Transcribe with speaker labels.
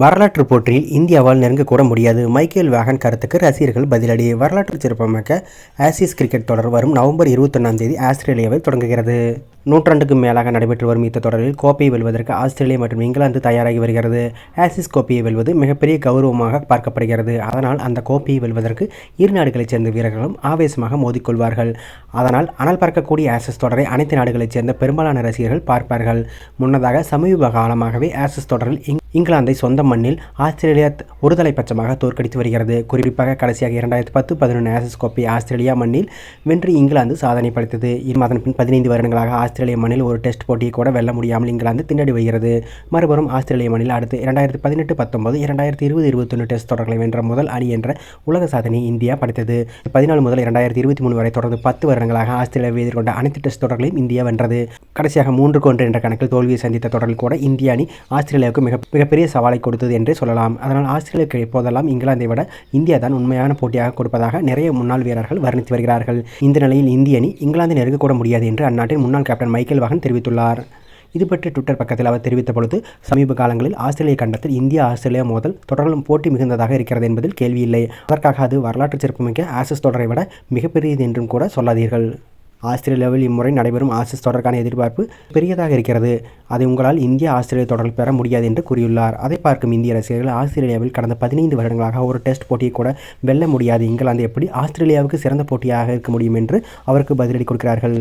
Speaker 1: வரலாற்று போட்டியில் இந்தியாவால் நெருங்கக்கூட முடியாது. மைக்கேல் வேகன் கருத்துக்கு ரசிகர்கள் பதிலடி. வரலாற்று சிறப்பமைக்க ஆசிஸ் கிரிக்கெட் தொடர் வரும் நவம்பர் இருபத்தொன்னாம் தேதி ஆஸ்திரேலியாவில் தொடங்குகிறது. நூற்றாண்டுக்கும் மேலாக நடைபெற்று வரும் இந்த தொடரில் கோப்பையை வெல்வதற்கு ஆஸ்திரேலியா மற்றும் இங்கிலாந்து தயாராகி வருகிறது. ஆசிஸ் கோப்பையை வெல்வது மிகப்பெரிய கௌரவமாக பார்க்கப்படுகிறது. அதனால் அந்த கோப்பையை வெல்வதற்கு இரு நாடுகளைச் சேர்ந்த வீரர்களும் ஆவேசமாக மோதிக்கொள்வார்கள். அதனால் அனல் பார்க்கக்கூடிய ஆசிஸ் தொடரை அனைத்து நாடுகளைச் சேர்ந்த பெரும்பாலான ரசிகர்கள் பார்ப்பார்கள். முன்னதாக சமீப காலமாகவே ஆசிஸ் தொடரில் இங் இங்கிலாந்தை சொந்த மண்ணில் ஆஸ்திரேலியா ஒருதலை பட்சமாக தோற்கடித்து வருகிறது. குறிப்பாக கடைசியாக இரண்டாயிரத்தி பத்து பதினொன்று ஆசிஸ் கோப்பை ஆஸ்திரேலியா மண்ணில் வென்று இங்கிலாந்து சாதனை படைத்தது. அதன் பின் பதினைந்து வருடங்களாக ஆஸ்திரேலிய மண்ணில் ஒரு டெஸ்ட் போட்டியை கூட வெல்ல முடியாமல் இங்கிலாந்து திண்டாடி வருகிறது. மறுபுறம் ஆஸ்திரேலிய மண்ணில் அடுத்து இரண்டாயிரத்தி பதினெட்டு பத்தொன்பது இரண்டாயிரத்தி இருபது இருபத்தொன்று டெஸ்ட் தொடர்களை வென்ற முதல் அணி என்ற உலக சாதனையை இந்தியா படைத்தது. பதினாலு முதல் இரண்டாயிரத்தி இருபத்தி மூணு வரை தொடர்ந்து பத்து வருடங்களாக ஆஸ்திரேலியாவை எதிர்கொண்ட அனைத்து டெஸ்ட் தொடர்களையும் இந்தியா வென்றது. கடைசியாக மூன்று கொன்று என்ற கணக்கில் தோல்வியை சந்தித்த தொடரில் கூட இந்திய அணி ஆஸ்திரேலியாவுக்கு மிக மிக மிகப்பெரிய சவாலை கொடுத்தது என்றே சொல்லலாம். அதனால் ஆஸ்திரேலியாவுக்கு இப்போதெல்லாம் இங்கிலாந்தை விட இந்தியா தான் உண்மையான போட்டியாக கொடுப்பதாக நிறைய முன்னாள் வீரர்கள் வர்ணித்து வருகிறார்கள். இந்த நிலையில் இந்திய அணி இங்கிலாந்தை நெருங்கக்கூட முடியாது என்று அந்நாட்டின் முன்னாள் கேப்டன் மைக்கேல் வாகன் தெரிவித்துள்ளார். இது பற்றி ட்விட்டர் பக்கத்தில் அவர் தெரிவித்த பொழுது சமீப காலங்களில் ஆஸ்திரேலிய கண்டத்தில் இந்தியா ஆஸ்திரேலியா மோதல் தொடர்களும் போட்டி மிகுந்ததாக இருக்கிறது என்பதில் கேள்வியில்லை அதற்காக அது வரலாற்று சிறப்புமிக்க ஆசஸ் தொடரை விட மிகப்பெரியது என்றும் கூட சொல்லாதீர்கள். ஆஸ்திரேலியாவில் இம்முறை நடைபெறும் ஆசிஸ் தொடருக்கான எதிர்பார்ப்பு பெரியதாக இருக்கிறது. அதை உங்களால் இந்தியா ஆஸ்திரேலியா தொடரில் பெற முடியாது என்று கூறியுள்ளார். அதை பார்க்கும் இந்திய ரசிகர்கள் ஆஸ்திரேலியாவில் கடந்த பதினைந்து வருடங்களாக ஒரு டெஸ்ட் போட்டியை கூட வெல்ல முடியாது. இங்கிலாந்து எப்படி ஆஸ்திரேலியாவுக்கு சிறந்த போட்டியாக இருக்க முடியும் என்று அவருக்கு பதிலடி கொடுக்கிறார்கள்.